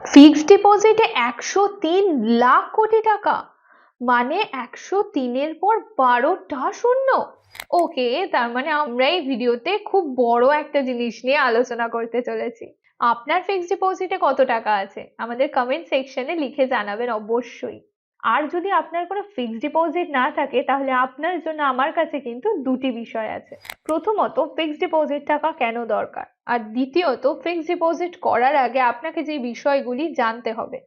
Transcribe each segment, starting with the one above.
Fixed ডিপোজিটে একশো তিন লাখ কোটি টাকা। মানে একশো তিনের পর বারোটা শূন্য। ওকে, তার মানে আমরা এই ভিডিওতে খুব বড় একটা জিনিস নিয়ে আলোচনা করতে চলেছি। আপনার ফিক্সড ডিপোজিটে কত টাকা আছে? আমাদের কমেন্ট সেকশনে লিখে জানাবেন অবশ্যই। আর যদি আপনার কোনো ফিক্সড ডিপোজিট না থাকে, তাহলে আপনার জন্য আমার কাছে কিন্তু দুটি বিষয় আছে। প্রথমত ফিক্সড ডিপোজিট টাকা কেন দরকার? আর দ্বিতীয়ত ফিক্সড ডিপোজিট করার আগে আপনাকে যে বিষয়গুলি জানতে হবে।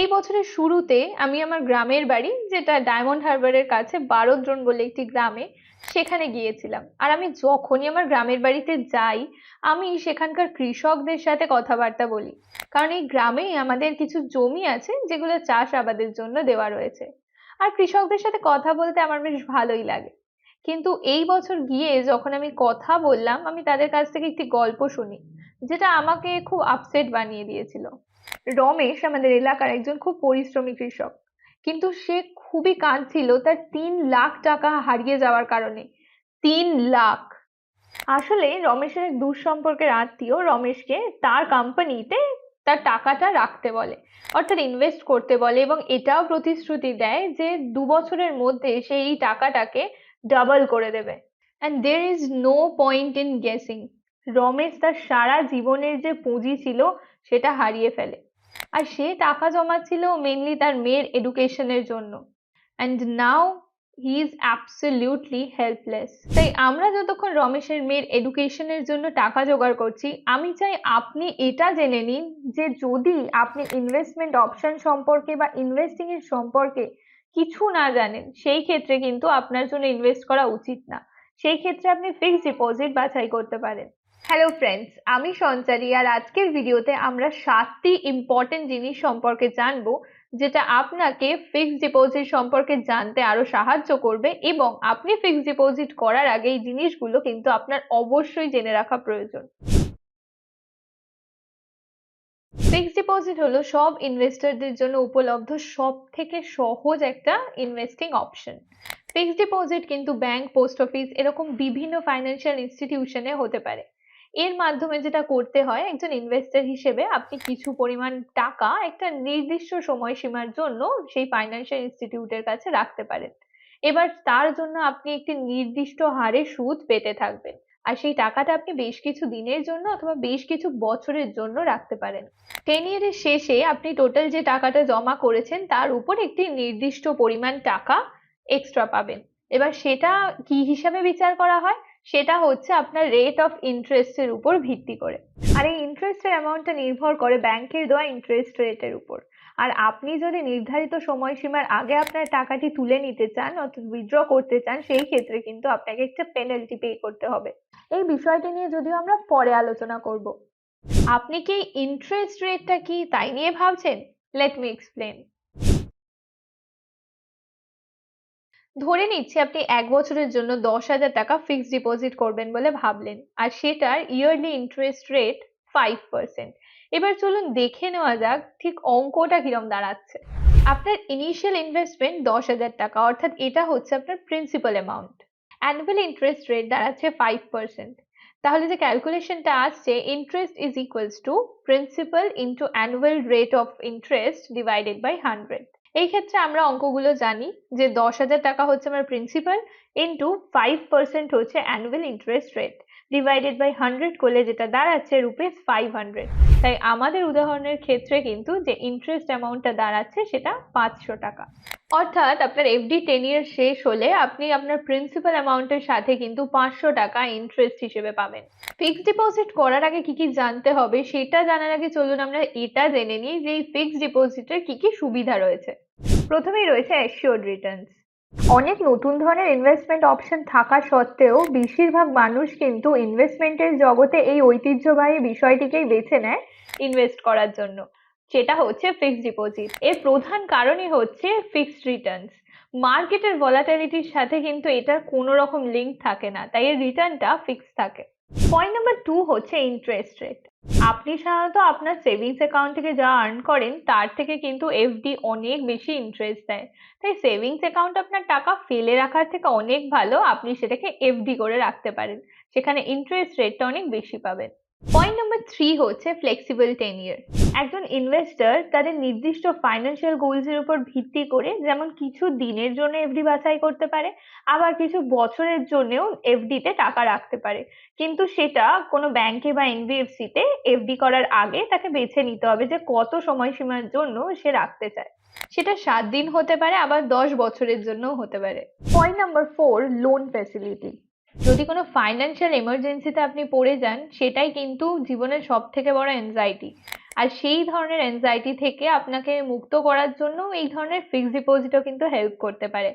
এই বছরের শুরুতে আমি আমার গ্রামের বাড়ি, যেটা ডায়মন্ড হারবারের কাছে বারোদ্রোন বলে একটি গ্রামে সেখানে গিয়েছিলাম। আর আমি যখনই আমার গ্রামের বাড়িতে যাই, আমি সেখানকার কৃষকদের সাথে কথাবার্তা বলি। কারণ এই গ্রামেই আমাদের কিছু জমি আছে, যেগুলো চাষ আবাদের জন্য দেওয়া রয়েছে। আর কৃষকদের সাথে কথা বলতে আমার বেশ ভালোই লাগে। কিন্তু এই বছর গিয়ে যখন আমি কথা বললাম, আমি তাদের কাছ থেকে একটি গল্প শুনি, যেটা আমাকে খুব আপসেট বানিয়ে দিয়েছিল। রমেশ, আমাদের এলাকার একজন খুব পরিশ্রমী কৃষক, কিন্তু সে খুবই কাঁদছিল তার তিন লাখ টাকা হারিয়ে যাওয়ার কারণে। তিন লাখ। আসলে রমেশের এক দূর সম্পর্কের আত্মীয় রমেশকে তার কোম্পানিতে তার টাকাটা রাখতে বলে, অর্থাৎ ইনভেস্ট করতে বলে এবং এটাও প্রতিশ্রুতি দেয় যে দু বছরের মধ্যে সে এই টাকাটাকে ডাবল করে দেবে। And there is no point in guessing Ramesh তার সারা জীবনের যে পুঁজি ছিল, সেটা হারিয়ে ফেলে। আর সে টাকা জমাচ্ছিল মেনলি তার মেয়ের এডুকেশনের জন্য। And now he is absolutely helpless তাই আমরা যতক্ষণ রমেশের মেয়ের এডুকেশনের জন্য টাকা জোগাড় করছি, আমি চাই আপনি এটা জেনে নিন যে যদি আপনি ইনভেস্টমেন্ট অপশন সম্পর্কে বা ইনভেস্টিং এর সম্পর্কে কিছু না জানেন, সেই ক্ষেত্রে কিন্তু আপনার জন্য ইনভেস্ট করা উচিত না। সেই ক্ষেত্রে আপনি ফিক্সড ডিপোজিট বাছাই করতে পারেন। হ্যালো ফ্রেন্ডস আমি সঞ্চারী আর আজকের ভিডিওতে আমরা সাতটি ইম্পর্টেন্ট জিনিস সম্পর্কে জানব। যেটা আপনাকে ফিক্সড ডিপোজিট সম্পর্কে জানতে আরও সাহায্য করবে এবং আপনি ফিক্সড ডিপোজিট করার আগে এই জিনিসগুলো কিন্তু আপনার অবশ্যই জেনে রাখা প্রয়োজন। ফিক্সড ডিপোজিট হলো সব ইনভেস্টরদের জন্য উপলব্ধ সব থেকে সহজ একটা ইনভেস্টিং অপশন ফিক্সড ডিপোজিট কিন্তু ব্যাংক পোস্ট অফিস এরকম বিভিন্ন ফাইন্যান্সিয়াল ইনস্টিটিউশনে হতে পারে। এর মাধ্যমে যেটা করতে হয়, একজন ইনভেস্টর হিসেবে আপনি কিছু পরিমাণ টাকা একটা নির্দিষ্ট সময়সীমার জন্য সেই ফাইন্যান্সিয়াল ইনস্টিটিউটের কাছে রাখতে পারেন। এবার তার জন্য আপনি একটি নির্দিষ্ট হারে সুদ পেতে থাকবেন। আর সেই টাকাটা আপনি বেশ কিছু দিনের জন্য অথবা বেশ কিছু বছরের জন্য রাখতে পারেন। টেন ইয়ারের শেষে আপনি টোটাল যে টাকাটা জমা করেছেন, তার উপর একটি নির্দিষ্ট পরিমাণ টাকা এক্সট্রা পাবেন। এবার সেটা কি হিসাবে বিচার করা হয়? সেটা হচ্ছে আপনার রেট অফ ইন্টারেস্টের উপর ভিত্তি করে। আর এই ইন্টারেস্টের অ্যামাউন্টটা নির্ভর করে ব্যাংকের দেওয়া ইন্টারেস্ট রেটের উপর। আর আপনি যদি নির্ধারিত সময়সীমার আগে আপনার টাকাটি তুলে নিতে চান অর্থাৎ উইথড্র করতে চান, সেই ক্ষেত্রে কিন্তু আপনাকে একটা পেনাল্টি পে করতে হবে। এই বিষয়টি নিয়ে যদিও আমরা পরে আলোচনা করব। আপনি কি ইন্টারেস্ট রেটটা কি তাই নিয়ে ভাবছেন? লেট মি এক্সপ্লেন ধরে নিচ্ছি আপনি এক বছরের জন্য দশ হাজার টাকা ফিক্সড ডিপোজিট করবেন বলে ভাবলেন। আর সেটার yearly interest rate five percent এবার চলুন দেখে নেওয়া যাক ঠিক অঙ্কটা কিরম দাঁড়াচ্ছে। আপনার ইনিশিয়াল ইনভেস্টমেন্ট দশ হাজার টাকা, অর্থাৎ এটা হচ্ছে আপনার principal amount annual interest rate দাঁড়াচ্ছে ফাইভ পার্সেন্ট তাহলে যে ক্যালকুলেশনটা আসছে interest is equals to principal into annual rate of interest divided by hundred এই ক্ষেত্রে আমরা অঙ্কগুলো জানি যে দশ হাজার টাকা হচ্ছে আমার প্রিন্সিপাল ইন্টু ফাইভ পার্সেন্ট হচ্ছে annual interest rate divided by hundred করলে যেটা দাঁড়াচ্ছে রুপিস ফাইভ হান্ড্রেড তাই আমাদের উদাহরণের ক্ষেত্রে কিন্তু যে ইন্টারেস্ট অ্যামাউন্টটা দাঁড়াচ্ছে সেটা পাঁচশো টাকা। অর্থাৎ আপনার এফডি টেন ইয়ার শেষ হলে আপনি আপনার প্রিন্সিপাল অ্যামাউন্টের সাথে কিন্তু পাঁচশো টাকা ইন্টারেস্ট হিসেবে পাবেন। ফিক্সড ডিপোজিট করার আগে কি কি জানতে হবে সেটা জানার আগে চলুন আমরা এটা জেনে নিই যে এই ফিক্সড ডিপোজিটের কি কি সুবিধা রয়েছে। প্রথমেই রয়েছে অ্যাসিওর্ড রিটার্নস অনেক নতুন ধরনের ইনভেস্টমেন্ট অপশন থাকা সত্ত্বেও বেশিরভাগ মানুষ কিন্তু ইনভেস্টমেন্টের জগতে এই ঐতিহ্যবাহী বিষয়টিকেই বেছে নেয় ইনভেস্ট করার জন্য। সেটা হচ্ছে ফিক্সড ডিপোজিট এর প্রধান কারণই হচ্ছে ফিক্সড রিটার্নস মার্কেটের ভলাটিলিটির সাথে কিন্তু এটার কোনো রকম লিঙ্ক থাকে না। তাই এর রিটার্নটা ফিক্সড থাকে। পয়েন্ট নাম্বার টু হচ্ছে ইন্টারেস্ট রেট আপনি সাধারণত আপনার সেভিংস অ্যাকাউন্ট থেকে যা আর্ন করেন, তার থেকে কিন্তু এফডি অনেক বেশি ইন্টারেস্ট দেয়। তাই সেভিংস অ্যাকাউন্ট আপনার টাকা ফেলে রাখার থেকে অনেক ভালো, আপনি সেটাকে এফডি করে রাখতে পারেন। সেখানে ইন্টারেস্ট রেটটা অনেক বেশি পাবেন। পয়েন্ট নাম্বার থ্রি হচ্ছে ফ্লেক্সিবল টেনিয়ার একজন ইনভেস্টর তাদের নির্দিষ্ট ফাইন্যান্সিয়াল গোলসের উপর ভিত্তি করে যেমন কিছু দিনের জন্য এফডি বাছাই করতে পারে, আবার কিছু বছরের জন্যও এফডিতে টাকা রাখতে পারে। কিন্তু সেটা কোনো ব্যাংকে বা এনবিএফসি তে এফডি করার আগে তাকে বেছে নিতে হবে যে কত সময়সীমার জন্য সে রাখতে চায়। সেটা সাত দিন হতে পারে, আবার দশ বছরের জন্যও হতে পারে। Point number four loan facility যদি কোনো ফাইন্যান্সিয়াল এমার্জেন্সিতে আপনি পড়ে যান, সেটাই কিন্তু জীবনের সব থেকে বড় অ্যাংজাইটি আর সেই ধরনের অ্যাংজাইটি থেকে আপনাকে মুক্ত করার জন্য এই ধরনের ফিক্সড ডিপোজিটও কিন্তু হেল্প করতে পারে।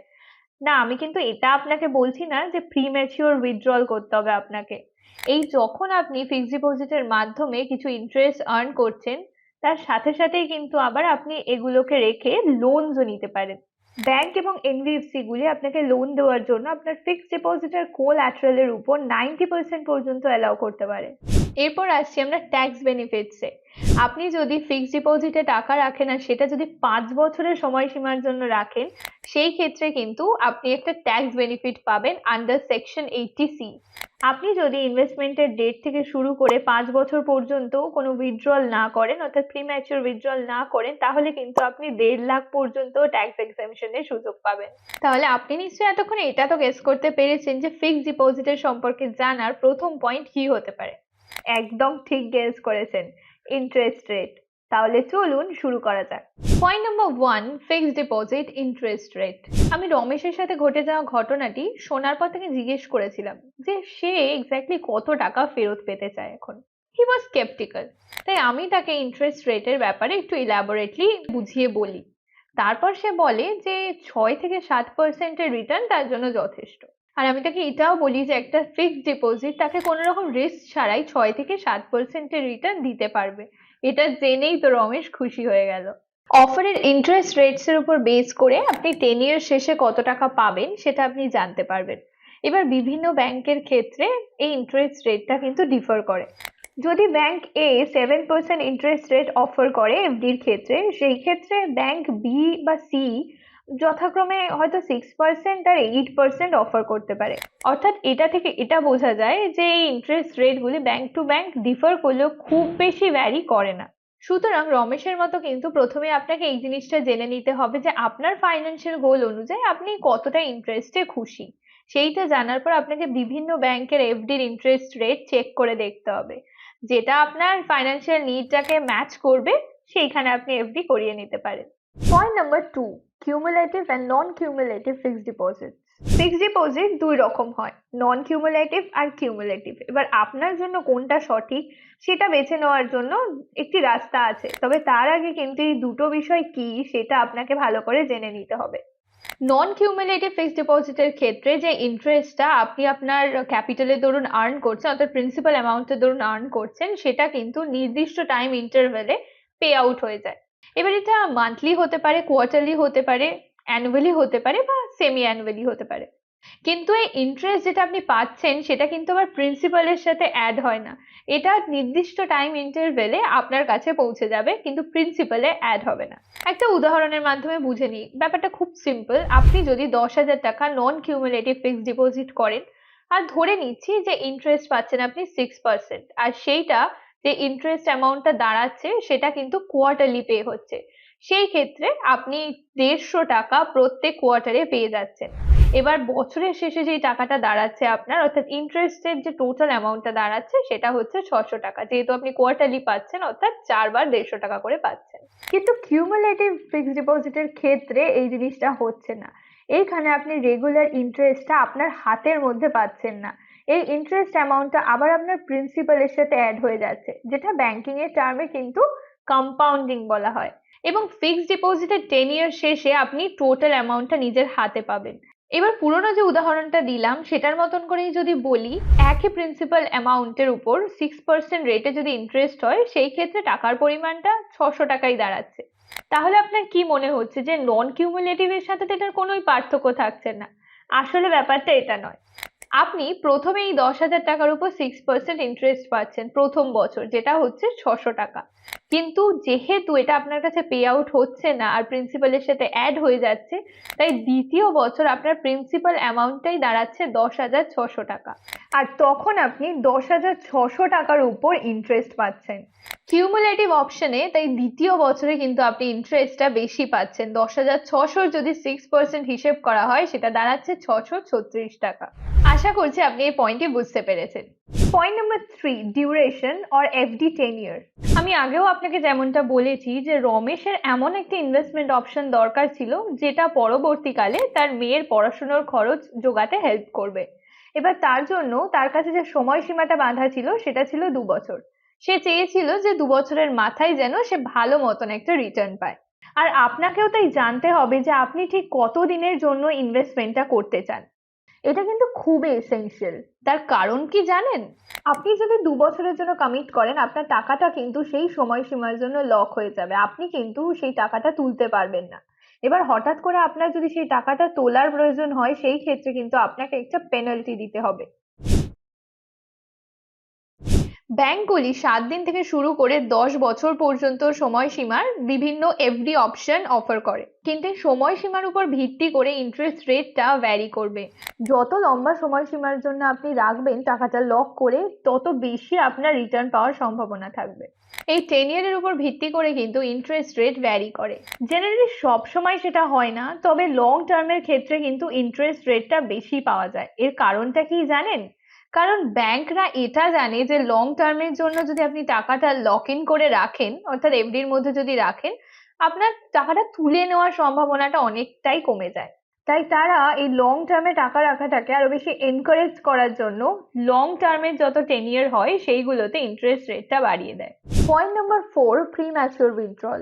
না, আমি কিন্তু এটা আপনাকে বলছি না যে ম্যাচিওর উইথড্রল করতে হবে আপনাকে। এই যখন আপনি ফিক্সড ডিপোজিটের মাধ্যমে কিছু ইন্টারেস্ট আর্ন করছেন, তার সাথে সাথেই কিন্তু আবার আপনি এগুলোকে রেখে লোনসও নিতে পারেন। ব্যাংক এবং এনবিএফসি গুলি আপনাকে লোন দেওয়ার জন্য আপনার ফিক্সড ডিপোজিটের কোল্যাটারালের উপর নাইনটি পার্সেন্ট পর্যন্ত অ্যালাউ করতে পারে। এরপর আসছি আমরা ট্যাক্স বেনিফিটসে আপনি যদি ফিক্সড ডিপোজিটে টাকা রাখেন আর সেটা যদি পাঁচ বছরের সময়সীমার জন্য রাখেন, সেই ক্ষেত্রে কিন্তু আপনি একটা ট্যাক্স বেনিফিট পাবেন আন্ডার সেকশন এইটটি সি আপনি যদি ইনভেস্টমেন্টের ডেট থেকে শুরু করে পাঁচ বছর পর্যন্ত কোনো উইথড্রল না করেন, অর্থাৎ প্রিম্যাচিওর উইথড্রল না করেন, তাহলে কিন্তু আপনি দেড় লাখ পর্যন্ত ট্যাক্স এক্সামিশনের সুযোগ পাবেন। তাহলে আপনি নিশ্চয়ই এতক্ষণ এটা তো গেস করতে পেরেছেন যে ফিক্সড ডিপোজিটের সম্পর্কে জানার প্রথম পয়েন্ট কি হতে পারে। একদম ঠিক গেস করেছেন। ইন্টারেস্ট রেট তাহলে চলুন শুরু করা যাক। Point number one fixed deposit interest rate আমি রমেশের সাথে ঘটে যাওয়া ঘটনাটি শোনার পর তাকে জিজ্ঞেস করেছিলাম যে সে এক্স্যাক্টলি কত টাকা ফেরত পেতে চায় এখন। হি ওয়াজ স্কেপটিক্যাল তাই আমি তাকে ইন্টারেস্ট রেটের ব্যাপারে একটু ইলাবোরেটলি বুঝিয়ে বলি। তারপর সে বলে যে ছয় থেকে সাত পার্সেন্টের রিটার্ন তার জন্য যথেষ্ট। আর আমি তাকে এটাও বলি যে একটা ফিক্সড ডিপোজিট তাকে কোনো রকম রিস্ক ছাড়াই ছয় থেকে সাত পার্সেন্টের রিটার্ন দিতে পারবে। এটা জেনেই তো রমেশ খুশি হয়ে গেল। অফারের ইন্টারেস্ট রেটস এর উপর বেস করে আপনি টেন ইয়ার শেষে কত টাকা পাবেন সেটা আপনি জানতে পারবেন। এবার বিভিন্ন ব্যাংকের ক্ষেত্রে এই ইন্টারেস্ট রেটটা কিন্তু ডিফার করে। যদি bank A seven percent interest rate offer করে এফডির ক্ষেত্রে, সেই ক্ষেত্রে ব্যাংক বি বা সি যথাক্রমে হয়তো সিক্স পার্সেন্ট আর এইট পার্সেন্ট অফার করতে পারে। অর্থাৎ এটা থেকে এটা বোঝা যায় যে এই ইন্টারেস্ট রেটগুলি ব্যাংক টু ব্যাংক ডিফার করলেও খুব বেশি ভ্যারি করে না। সুতরাং রমেশের মতো কিন্তু প্রথমে আপনাকে এই জিনিসটা জেনে নিতে হবে যে আপনার ফাইন্যান্সিয়াল গোল অনুযায়ী আপনি কতটা ইন্টারেস্টে খুশি। সেইটা জানার পর আপনাকে বিভিন্ন ব্যাংকের এফডির ইন্টারেস্ট রেট চেক করে দেখতে হবে। যেটা আপনার ফাইন্যান্সিয়াল নিডটাকে ম্যাচ করবে, সেইখানে আপনি এফডি করিয়ে নিতে পারেন। Point number two cumulative and non cumulative fixed deposit fixed deposit দুই রকম হয় নন কিউমুলেটিভ আর কিউমুলেটিভ এবার আপনার জন্য কোনটা সঠিক, সেটা বেছে নেওয়ার জন্য একটি রাস্তা আছে। তবে তার আগে কিন্তু এই দুটো বিষয় কি, সেটা আপনাকে ভালো করে জেনে নিতে হবে। নন কিউমুলেটিভ ফিক্সড ডিপোজিটের ক্ষেত্রে যে ইন্টারেস্টটা আপনি আপনার ক্যাপিটালের ধরুন আর্ন করছেন, অর্থাৎ প্রিন্সিপাল অ্যামাউন্টের দরুন আর্ন করছেন, সেটা কিন্তু নির্দিষ্ট টাইম ইন্টারভেলে পে আউট হয়ে যায়। এবার এটা মান্থলি হতে পারে কোয়ার্টারলি হতে পারে অ্যানুয়ালি হতে পারে বা সেমি অ্যানুয়ালি হতে পারে। কিন্তু এই ইন্টারেস্ট যেটা আপনি পাচ্ছেন, সেটা কিন্তু আবার প্রিন্সিপালের সাথে অ্যাড হয় না। এটা নির্দিষ্ট টাইম ইন্টারভেলে আপনার কাছে পৌঁছে যাবে, কিন্তু প্রিন্সিপালে অ্যাড হবে না। একটা উদাহরণের মাধ্যমে বুঝে নিই, ব্যাপারটা খুব সিম্পল আপনি যদি দশ হাজার টাকা নন কিউমুলেটিভ ফিক্সড ডিপোজিট করেন, আর ধরে নিচ্ছি যে ইন্টারেস্ট পাচ্ছেন আপনি সিক্স পার্সেন্ট আর সেইটা যে ইন্টারেস্ট অ্যামাউন্টটা দাঁড়াচ্ছে সেটা কিন্তু কোয়ার্টারলি পে হচ্ছে। সেই ক্ষেত্রে আপনি দেড়শো টাকা প্রত্যেক কোয়ার্টারে পেয়ে যাচ্ছেন। এবার বছরের শেষে যেই টাকাটা দাঁড়াচ্ছে আপনার, অর্থাৎ ইন্টারেস্টের যে টোটাল অ্যামাউন্টটা দাঁড়াচ্ছে সেটা হচ্ছে ছশো টাকা। যেহেতু আপনি কোয়ার্টারলি পাচ্ছেন, অর্থাৎ চারবার দেড়শো টাকা করে পাচ্ছেন। কিন্তু কিউমুলেটিভ ফিক্সড ডিপোজিটের ক্ষেত্রে এই জিনিসটা হচ্ছে না। এইখানে আপনি রেগুলার ইন্টারেস্টটা আপনার হাতের মধ্যে পাচ্ছেন না। এই ইন্টারেস্ট অ্যামাউন্টটা আবার আপনার প্রিন্সিপালের সাথে অ্যাড হয়ে যাচ্ছে, যেটা ব্যাংকিং এর টার্মে কিন্তু কম্পাউন্ডিং বলা হয়। এবং ফিক্সড ডিপোজিটের টেন ইয়ার শেষে আপনি টোটাল অ্যামাউন্টটা নিজের হাতে পাবেন। এবার পুরোনো যে উদাহরণটা দিলাম, সেটার মতন করেই যদি বলি, একই প্রিন্সিপাল অ্যামাউন্টের উপর সিক্স পার্সেন্ট রেটে যদি ইন্টারেস্ট হয়, সেই ক্ষেত্রে টাকার পরিমাণটা ছশো টাকাই দাঁড়াচ্ছে। তাহলে আপনার কি মনে হচ্ছে যে নন কিউমুলেটিভ এর সাথে তো এটার কোনোই পার্থক্য থাকছে না? আসলে ব্যাপারটা এটা নয়। আপনি প্রথমে এই দশ হাজার টাকার উপর সিক্স পার্সেন্ট ইন্টারেস্ট পাচ্ছেন প্রথম বছর, যেটা হচ্ছে ছশো টাকা। কিন্তু যেহেতু এটা আপনার কাছে পে আউট হচ্ছে না আর প্রিন্সিপালের সাথে অ্যাড হয়ে যাচ্ছে, তাই দ্বিতীয় বছর আপনার প্রিন্সিপাল অ্যামাউন্টটাই দাঁড়াচ্ছে দশ হাজার ছশো টাকা। আর তখন আপনি দশ হাজার ছশো টাকার উপর ইন্টারেস্ট পাচ্ছেন। কিউমুলেটিভ অপশনে তাই দ্বিতীয় বছরে কিন্তু আপনি ইন্টারেস্টটা বেশি পাচ্ছেন। দশ হাজার ছশোর যদি সিক্স পার্সেন্ট হিসেব করা হয়, সেটা দাঁড়াচ্ছে ছশো ছত্রিশ টাকা। আশা করছি আপনি এই পয়েন্টটি বুঝতে পেরেছেন। Point number three duration or FD ten year আমি আগেও আপনাকে যেমনটা বলেছি যে রমেশের এমন একটি ইনভেস্টমেন্ট অপশন দরকার ছিল যেটা পরবর্তীকালে তার মেয়ের পড়াশোনার খরচ যোগাতে হেল্প করবে। এবার তার জন্য তার কাছে যে সময়সীমাটা বাঁধা ছিল সেটা ছিল দু বছর। সে চেয়েছিল যে দু বছরের মাথায় যেন সে ভালো মতন একটা রিটার্ন পায়। আর আপনাকেও তাই জানতে হবে যে আপনি ঠিক কত দিনের জন্য ইনভেস্টমেন্টটা করতে চান। এটা কিন্তু খুবই এসেনশিয়াল তার কারণ কি জানেন? আপনি যদি দু বছরের জন্য কমিট করেন, আপনার টাকাটা কিন্তু সেই সময়সীমার জন্য লক হয়ে যাবে। আপনি কিন্তু সেই টাকাটা তুলতে পারবেন না। এবার হঠাৎ করে আপনার যদি সেই টাকাটা তোলার প্রয়োজন হয়, সেই ক্ষেত্রে কিন্তু আপনাকে একটা পেনাল্টি দিতে হবে। ব্যাংকগুলি সাত দিন থেকে শুরু করে দশ বছর পর্যন্ত সময়সীমার বিভিন্ন এফডি অপশন অফার করে। কিন্তু সময়সীমার উপর ভিত্তি করে ইন্টারেস্ট রেটটা ভ্যারি করবে। যত লম্বা সময়সীমার জন্য আপনি রাখবেন, টাকাটা লক করে তত বেশি আপনার রিটার্ন পাওয়ার সম্ভাবনা থাকবে। এই টেন ইয়ারের উপর ভিত্তি করে কিন্তু ইন্টারেস্ট রেট ভ্যারি করে। জেনারেলি সব সময় সেটা হয় না, তবে লং টার্মের ক্ষেত্রে কিন্তু ইন্টারেস্ট রেটটা বেশি পাওয়া যায়। এর কারণটা কি জানেন? কারণ ব্যাংকরা এটা জানে যে লং টার্মের জন্য যদি আপনি টাকাটা লক ইন করে রাখেন, অর্থাৎ এফডির মধ্যে যদি রাখেন, আপনার টাকাটা তুলে নেওয়ার সম্ভাবনাটা অনেকটাই কমে যায়। তাই তারা এই লং টার্মে টাকা রাখাটাকে আরও বেশি এনকারেজ করার জন্য লং টার্মের যত টেনিয়ার হয়, সেইগুলোতে ইন্টারেস্ট রেটটা বাড়িয়ে দেয়। Point number four premature withdrawal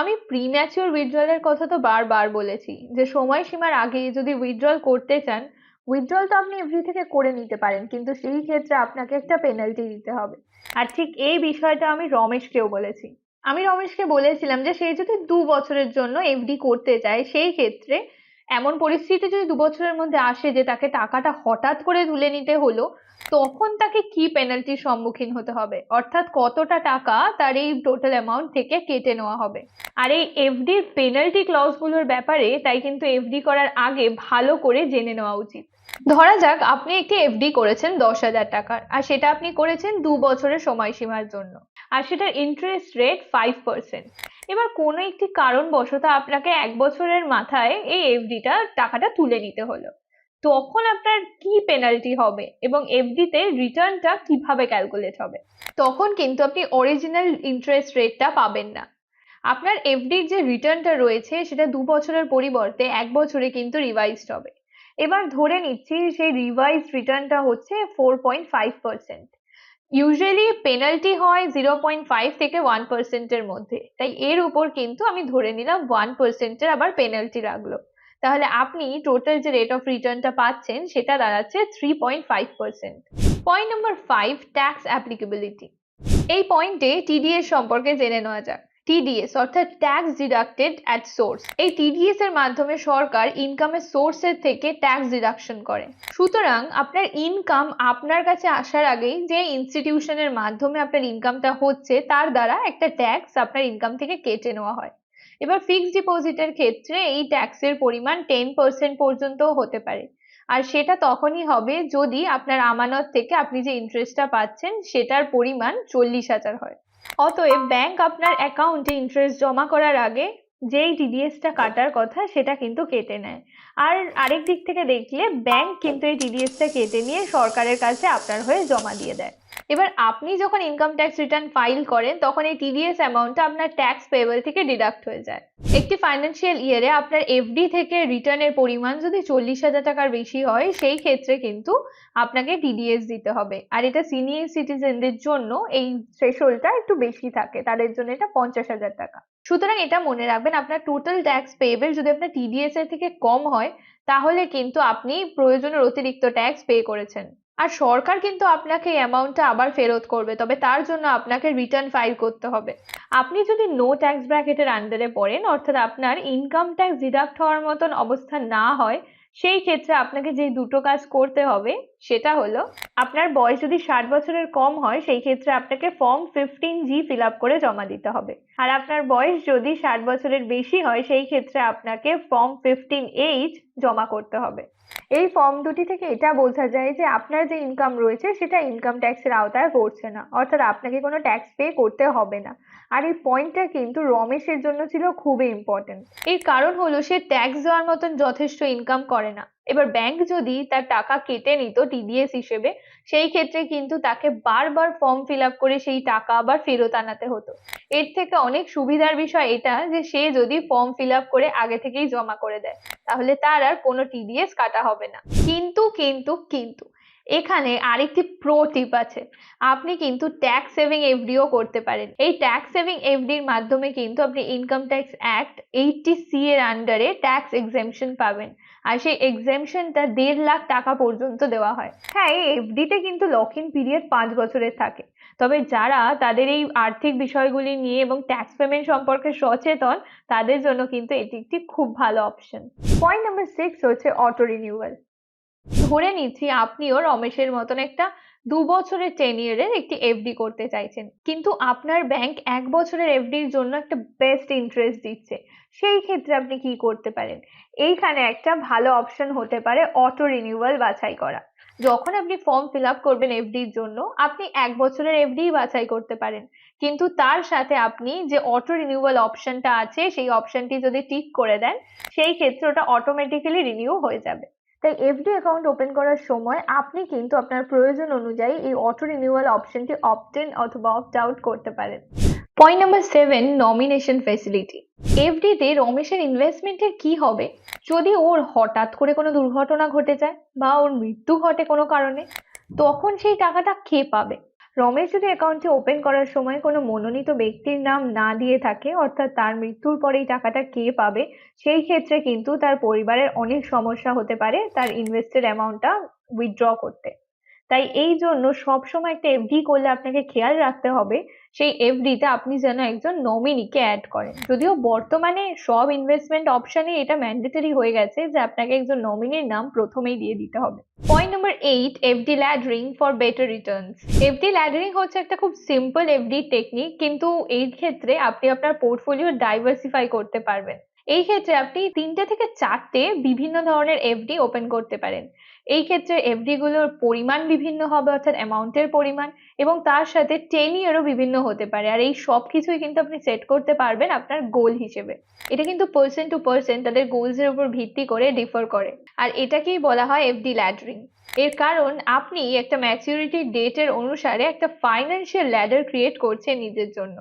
আমি প্রি ম্যাচিওর উইথড্রলের কথা তো বারবার বলেছি যে সময়সীমার আগে যদি উইথড্রল করতে চান উইথড্রল তো আপনি এফডি থেকে করে নিতে পারেন, কিন্তু সেই ক্ষেত্রে আপনাকে একটা পেনাল্টি দিতে হবে। আর ঠিক এই বিষয়টা আমি রমেশকেও বলেছি। আমি রমেশকে বলেছিলাম যে সে যদি দু বছরের জন্য এফডি করতে চায়, সেই ক্ষেত্রে এমন পরিস্থিতি যদি দু বছরের মধ্যে আসে যে তাকে টাকাটা হঠাৎ করে তুলে নিতে হলো, তখন তাকে কি পেনাল্টির সম্মুখীন হতে হবে? অর্থাৎ কতটা টাকা তার এই টোটাল অ্যামাউন্ট থেকে কেটে নেওয়া হবে? আর এই এফডির পেনাল্টি ক্লজগুলোর ব্যাপারে তাই কিন্তু এফডি করার আগে ভালো করে জেনে নেওয়া উচিত। ধরা যাক, আপনি একটি এফডি করেছেন দশ হাজার টাকার, আর সেটা আপনি করেছেন দু বছরের সময়সীমার জন্য। আর সেটার ইন্টারেস্ট রেট ফাইভ পার্সেন্ট এবার কোনো একটি কারণবশত আপনাকে এক বছরের মাথায় এই এফডিটা, টাকাটা তুলে নিতে হলো। তখন আপনার কি পেনাল্টি হবে এবং এফডিতে রিটার্নটা কীভাবে ক্যালকুলেট হবে? তখন কিন্তু আপনি অরিজিনাল ইন্টারেস্ট রেটটা পাবেন না। আপনার এফডির যে রিটার্নটা রয়েছে, সেটা দু বছরের পরিবর্তে এক বছরে কিন্তু রিভাইজড হবে। এবার ধরে নিচ্ছি, সেই রিভাইজ রিটার্নটা হচ্ছে four point five percent usually penalty হয় জিরো পয়েন্ট ফাইভ থেকে ওয়ান পার্সেন্টের মধ্যে। তাই এর উপর কিন্তু আমি ধরে নিলাম ওয়ান পার্সেন্টের আবার পেনাল্টি লাগল। তাহলে আপনি টোটাল যে রেট অফ রিটার্নটা পাচ্ছেন, সেটা দাঁড়াচ্ছে three point five percent point number five tax applicability এই পয়েন্টে টিডিএস সম্পর্কে জেনে নেওয়া যাক। টিডিএস অর্থাৎ ট্যাক্স ডিডাক্টেড অ্যাট সোর্স এই টিডিএস এর মাধ্যমে সরকার ইনকামের সোর্সের থেকে ট্যাক্স ডিডাকশন করে। সুতরাং আপনার ইনকাম আপনার কাছে আসার আগেই যে ইনস্টিটিউশনের মাধ্যমে আপনার ইনকামটা হচ্ছে, তার দ্বারা একটা ট্যাক্স আপনার ইনকাম থেকে কেটে নেওয়া হয়। এবার ফিক্সড ডিপোজিটের ক্ষেত্রে এই ট্যাক্সের পরিমাণ টেন পার্সেন্ট পর্যন্ত হতে পারে। আর সেটা তখনই হবে যদি আপনার আমানত থেকে আপনি যে ইন্টারেস্টটা পাচ্ছেন, সেটার পরিমাণ চল্লিশ হাজার হয়। অতএব ব্যাংক আপনার অ্যাকাউন্টে ইন্টারেস্ট জমা করার আগে যেই টিডিএসটা কাটার কথা সেটা কিন্তু কেটে নেয়। আর আরেক দিক থেকে দেখলে ব্যাংক কিন্তু এই টিডিএসটা কেটে নিয়ে সরকারের কাছে আপনার হয়ে জমা দিয়ে দেয়। এবার আপনি যখন ইনকাম ট্যাক্স রিটার্ন ফাইল করেন, তখন এই টিডিএস অ্যামাউন্টটা আপনার ট্যাক্স পেবল থেকে ডিডাক্ট হয়ে যায়। একটি ফাইন্যান্সিয়াল ইয়ারে আপনার এফডি থেকে রিটার্নের পরিমাণ যদি চল্লিশ হাজার টাকার বেশি হয়, সেই ক্ষেত্রে কিন্তু আপনাকে টিডিএস দিতে হবে। আর এটা সিনিয়র সিটিজেনদের জন্য এই থ্রেশোল্ডটা একটু বেশি থাকে, তাদের জন্য এটা পঞ্চাশ হাজার টাকা। সুতরাং এটা মনে রাখবেন, আপনার টোটাল ট্যাক্স পেয়েবেল যদি আপনার টিডিএস এর থেকে কম হয়, তাহলে কিন্তু আপনি প্রয়োজনের অতিরিক্ত ট্যাক্স পে করেছেন। আর সরকার কিন্তু আপনাকে এই অ্যামাউন্টটা আবার ফেরত করবে, তবে তার জন্য আপনাকে রিটার্ন ফাইল করতে হবে। আপনি যদি নো ট্যাক্স ব্র্যাকেটের আন্ডারে পড়েন, অর্থাৎ আপনার ইনকাম ট্যাক্স ডিডাক্ট হওয়ার মতন অবস্থা না হয়, সেই ক্ষেত্রে আপনাকে যে দুটো কাজ করতে হবে সেটা হলো, আপনার বয়স যদি ষাট বছরের কম হয়, সেই ক্ষেত্রে আপনাকে form fifteen G fill up করে জমা দিতে হবে। আর আপনার বয়স যদি ষাট বছরের বেশি হয়, সেই ক্ষেত্রে আপনাকে ফর্ম ফিফটিন এইচ জমা করতে হবে। এই ফর্ম দুটি থেকে এটা বোঝা যায় যে, আপনার যে ইনকাম রয়েছে, সেটা ইনকাম ট্যাক্সের আওতায় পড়ছে না। অর্থাৎ আপনাকে কোনো ট্যাক্স পে করতে হবে না। আর এই পয়েন্টটা কিন্তু রমেশের জন্য ছিল খুবই ইম্পর্টেন্ট এর কারণ হলো, সে ট্যাক্স দেওয়ার মতন যথেষ্ট ইনকাম করে না। এবার ব্যাংক যদি তার টাকা কেটে নিত টিডিএস হিসেবে, সেই ক্ষেত্রে কিন্তু তাকে বারবার ফর্ম ফিল আপ করে সেই টাকা আবার ফেরত আনাতে হতো। এর থেকে অনেক সুবিধার বিষয় এটা যে, সে যদি ফর্ম ফিল আপ করে আগে থেকেই জমা করে দেয়, তাহলে তার আর কোনো টিডিএস কাটা হবে না। কিন্তু কিন্তু কিন্তু এখানে আরেকটি প্রো টিপ আছে। আপনি কিন্তু ট্যাক্স সেভিং এফডিও করতে পারেন। এই ট্যাক্স সেভিং এফডির মাধ্যমে কিন্তু আপনি income tax act eighty C এর আন্ডারে ট্যাক্স এক্সেমশন পাবেন। আর সেই এক্সেমশনটা দেড় লাখ টাকা পর্যন্ত দেওয়া হয়। হ্যাঁ এই এফডিতে কিন্তু লক ইন পিরিয়ড পাঁচ বছরের থাকে। তবে যারা তাদের এই আর্থিক বিষয়গুলি নিয়ে এবং ট্যাক্স পেমেন্ট সম্পর্কে সচেতন, তাদের জন্য কিন্তু এটি একটি খুব ভালো অপশন পয়েন্ট নাম্বার সিক্স হচ্ছে অটো রিনিউয়াল ধরে নিচ্ছি আপনিও রমেশের মতন একটা দু বছরের টেনিয়ারের একটি এফডি করতে চাইছেন। কিন্তু আপনার ব্যাংক এক বছরের এফডির জন্য একটা বেস্ট ইন্টারেস্ট দিচ্ছে। সেই ক্ষেত্রে আপনি কি করতে পারেন? এইখানে একটা ভালো অপশন হতে পারে অটো রিনিউয়াল বাছাই করা। যখন আপনি ফর্ম ফিল আপ করবেন এফডির জন্য, আপনি এক বছরের এফডি বাছাই করতে পারেন। কিন্তু তার সাথে আপনি যে অটো রিনিউয়াল অপশনটা আছে, সেই অপশনটি যদি টিক করে দেন, সেই ক্ষেত্রে ওটা অটোমেটিক্যালি রিনিউ হয়ে যাবে। তাই এফডি অ্যাকাউন্ট ওপেন করার সময় আপনি কিন্তু আপনার প্রয়োজন অনুযায়ী এই অটো রিনিউয়াল অপশনটি অপটেন অথবা অপ্ট আউট করতে পারেন। Point number seven nomination facility এফডিতে রমেশের ইনভেস্টমেন্টের কি হবে? যদি ওর হঠাৎ করে কোনো দুর্ঘটনা ঘটে যায় বা ওর মৃত্যু ঘটে কোনো কারণে, তখন সেই টাকাটা কে পাবে? রমেশ যদি অ্যাকাউন্টটি ওপেন করার সময় কোনো মনোনীত ব্যক্তির নাম না দিয়ে থাকে, অর্থাৎ তার মৃত্যুর পরে এই টাকাটা কে পাবে, সেই ক্ষেত্রে কিন্তু তার পরিবারের অনেক সমস্যা হতে পারে তার ইনভেস্টেড অ্যামাউন্টটা উইথড্র করতে। তাই এই জন্য সবসময় একটা এফডি করলে আপনাকে খেয়াল রাখতে হবে সেই এফডিতে আপনি যেন একজন নমিনিকে অ্যাড করেন। যদিও বর্তমানে সব ইনভেস্টমেন্ট অপশনে এটা ম্যান্ডেটরি হয়ে গেছে যে আপনাকে একজন নমিনির নাম প্রথমেই দিয়ে দিতে হবে। Point number eight FD laddering for better returns FD laddering হচ্ছে একটা খুব সিম্পল এফডি টেকনিক কিন্তু এই ক্ষেত্রে আপনি আপনার পোর্টফোলিও ডাইভার্সিফাই করতে পারবেন। এই ক্ষেত্রে আপনি তিনটে থেকে চারটে বিভিন্ন ধরনের এফডি ওপেন করতে পারেন। এই ক্ষেত্রে এফডি গুলোর পরিমাণ বিভিন্ন হবে, অর্থাৎ অ্যামাউন্টের পরিমাণ এবং তার সাথে টেন ইয়ারও বিভিন্ন হতে পারে। আর এই সব কিছুই কিন্তু আপনি সেট করতে পারবেন আপনার গোল হিসেবে। এটা কিন্তু পার্সন টু পার্সন তাদের গোলস এর উপর ভিত্তি করে ডিফার করে। আর এটাকেই বলা হয় এফডি ল্যাডারিং এর কারণ, আপনি একটা ম্যাচিউরিটি ডেটের অনুসারে একটা ফাইন্যান্সিয়াল ল্যাডার ক্রিয়েট করছেন নিজের জন্য।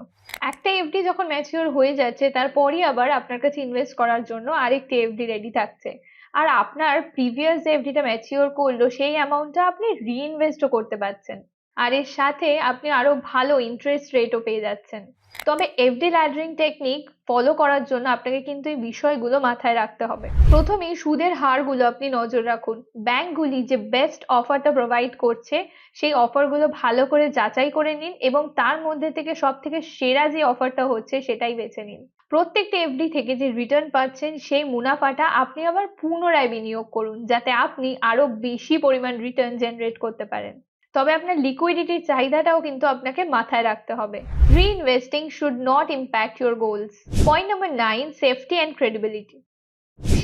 একটা এফডি যখন ম্যাচিওর হয়ে যাচ্ছে, তারপরই আবার আপনার কাছে ইনভেস্ট করার জন্য আরেকটি এফডি রেডি থাকছে। আর আপনার প্রিভিয়াস যে এফডিটা ম্যাচিওর করল, সেই অ্যামাউন্টটা আপনি রিইনভেস্টও করতে পারছেন। আর এর সাথে আপনি আরও ভালো ইন্টারেস্ট রেটও পেয়ে যাচ্ছেন। তবে এফডি ল্যাডারিং টেকনিক ফলো করার জন্য আপনাকে কিন্তু এই বিষয়গুলো মাথায় রাখতে হবে। প্রথমেই সুদের হারগুলো আপনি নজর রাখুন। ব্যাংকগুলি যে বেস্ট অফারটা প্রোভাইড করছে, সেই অফারগুলো ভালো করে যাচাই করে নিন এবং তার মধ্যে থেকে সব থেকে সেরা যে অফারটা হচ্ছে, সেটাই বেছে নিন। প্রত্যেকটা এফডি থেকে যে রিটার্ন পাচ্ছেন সেই মুনাফাটা আপনি আবার পুনরায় বিনিয়োগ করুন, যাতে আপনি আরও বেশি পরিমাণ রিটার্ন জেনারেট করতে পারেন। তবে আপনার লিকুইডিটির চাহিদাটাও কিন্তু আপনাকে মাথায় রাখতে হবে। Reinvesting should not impact your goals point number nine safety and credibility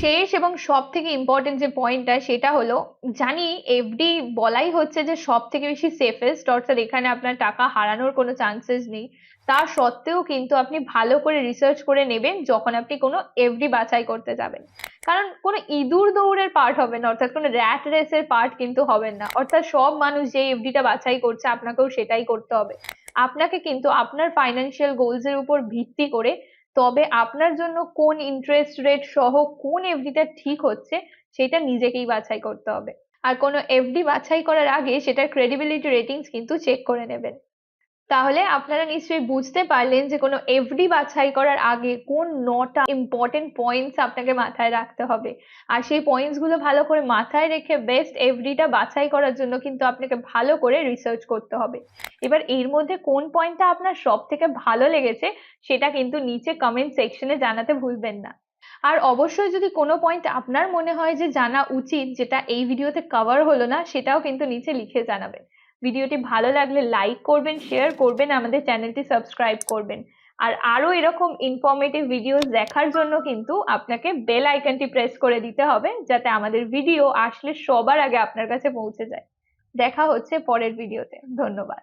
শেষ এবং সব থেকে ইম্পর্টেন্ট যে পয়েন্টটা সেটা হলো, জানি এফডি বলাই হচ্ছে যে সব থেকে বেশি সেফেস্ট অর্থাৎ এখানে আপনার টাকা হারানোর কোনো চান্সেস নেই। তা সত্ত্বেও কিন্তু আপনি ভালো করে রিসার্চ করে নেবেন যখন আপনি কোনো এফডি বাছাই করতে যাবেন। কারণ কোনো ইঁদুর দৌড়ের পার্ট হবে না, অর্থাৎ কোনো র্যাট রেসের পার্ট কিন্তু হবেন না। অর্থাৎ সব মানুষ যে এফডিটা বাছাই করছে, আপনাকেও সেটাই করতে হবে। আপনাকে কিন্তু আপনার ফাইন্যান্সিয়াল গোলস এর উপর ভিত্তি করে তবে আপনার জন্য কোন ইন্টারেস্ট রেট সহ কোন এফডিটা ঠিক হচ্ছে, সেটা নিজেকেই বাছাই করতে হবে। আর কোনো এফডি বাছাই করার আগে সেটার ক্রেডিবিলিটি রেটিংস কিন্তু চেক করে নেবেন। তাহলে আপনারা নিশ্চয়ই বুঝতে পারলেন যে কোনো এফডি বাছাই করার আগে কোন নটা ইম্পর্টেন্ট পয়েন্টস আপনাকে মাথায় রাখতে হবে। আর সেই পয়েন্টসগুলো ভালো করে মাথায় রেখে বেস্ট এফডিটা বাছাই করার জন্য কিন্তু আপনাকে ভালো করে রিসার্চ করতে হবে। এবার এর মধ্যে কোন পয়েন্টটা আপনার সব থেকে ভালো লেগেছে সেটা কিন্তু নিচে কমেন্ট সেকশনে জানাতে ভুলবেন না। আর অবশ্যই যদি কোনো পয়েন্ট আপনার মনে হয় যে জানা উচিত যেটা এই ভিডিওতে কভার হলো না সেটাও কিন্তু নিচে লিখে জানাবেন। ভিডিওটি ভালো লাগলে লাইক করবেন শেয়ার করবেন, আমাদের চ্যানেলটি সাবস্ক্রাইব করবেন। আর আরও এরকম ইনফরমেটিভ ভিডিওস দেখার জন্য কিন্তু আপনাকে বেল আইকনটি প্রেস করে দিতে হবে, যাতে আমাদের ভিডিও আসলে সবার আগে আপনার কাছে পৌঁছে যায়। দেখা হচ্ছে পরের ভিডিওতে ধন্যবাদ।